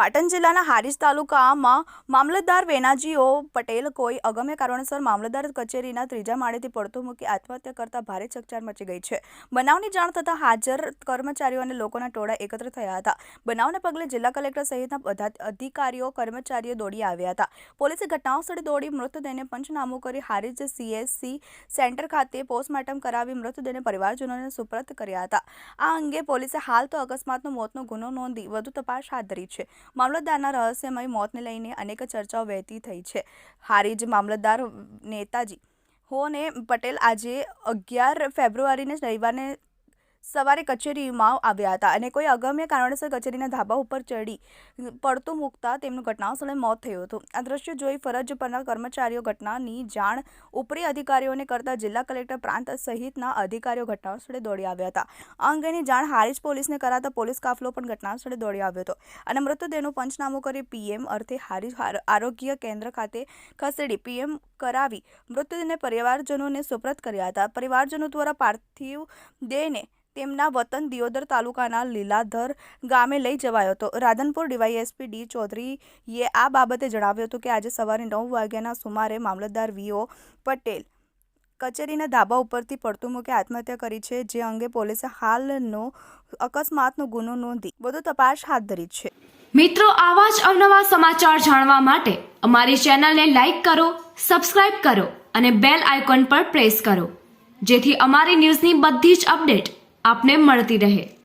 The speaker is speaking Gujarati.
પાટણ જિલ્લાના હારીજ તાલુકામાં મામલતદાર વેનાજીઓ પટેલ કોઈ અગમ્ય કારણોસર મામલતદાર કચેરીના ત્રીજા માળેથી પડતો મૂકી આત્મહત્યા કરતા ભારે ચકચાર મચી ગઈ છે. બનાવની જાણ થતાં હાજર કર્મચારીઓ અને લોકોના ટોળા એકત્ર થયા હતા. બનાવને પગલે જિલ્લા કલેક્ટર સહિતના બધા અધિકારીઓ, કર્મચારીઓ દોડી આવ્યા હતા. પોલીસે ઘટનાઓ સ્થળે દોડી મૃતદેહને પંચનામું કરી હારીજ સીએસસી સેન્ટર ખાતે પોસ્ટમોર્ટમ કરાવી મૃતદેહને પરિવારજનોને સુપ્રત કર્યા હતા. આ અંગે પોલીસે હાલ તો અકસ્માતનો, મોતનો ગુનો નોંધી વધુ તપાસ હાથ ધરી છે. મામલતદારના રહસ્યમય મોતને લઈને અનેક ચર્ચાઓ વહેતી થઈ છે. હારીજ મામલતદાર નેતાજી હોને પટેલ આજે અગિયાર ફેબ્રુઆરીને રવિવારને સવારે કચેરીમાં આવ્યા હતા અને કોઈ અગમ્ય કારણોસર કચેરીના ધાબા ઉપર ચડી પડતું મૂકતા તેમનું ઘટનાસ્થળે મોત થયું હતું. આ દ્રશ્ય જોઈ ફરજ પરના કર્મચારીઓ ઘટનાની જાણ ઉપરી અધિકારીઓને કરતા જિલ્લા કલેક્ટર પ્રાંત સહિતના અધિકારીઓ ઘટનાસ્થળે દોડી આવ્યા હતા. આ અંગેની જાણ હારીજ પોલીસને કરાતા પોલીસ કાફલો પણ ઘટનાસ્થળે દોડી આવ્યો હતો અને મૃતદેહનું પંચનામું કરી પીએમ અર્થે હારીજ આરો- આરોગ્ય કેન્દ્ર ખાતે ખસેડી પીએમ કરાવી મૃતદેહને પરિવારજનોને સુપ્રત કર્યા હતા. પરિવારજનો દ્વારા પાર્થિવ દેહને તેમના વતન દિયોદર તાલુકાના લીલાધર ગામે લઈ જવાયો હતો. રાધનપુર ડીવાયએસપી ડી ચૌધરીએ આ બાબતે જણાવ્યું હતું કે આજે સવારે નવ વાગ્યાના સુમારે મામલતદાર વીઓ પટેલ કચેરીના ધાબા ઉપરથી પડતું મૂકી આત્મહત્યા કરી છે, જે અંગે પોલીસે હાલનો અકસ્માતનો ગુનો નોંધી વધુ તપાસ હાથ ધરી છે. મિત્રો, આવા જ અવનવા સમાચાર જાણવા માટે અમારી ચેનલને લાઇક કરો, સબસ્ક્રાઇબ કરો અને બેલ આઇકોન પર પ્રેસ કરો, જેથી અમારી ન્યૂઝની બધી જ અપડેટ આપને મળતી રહે.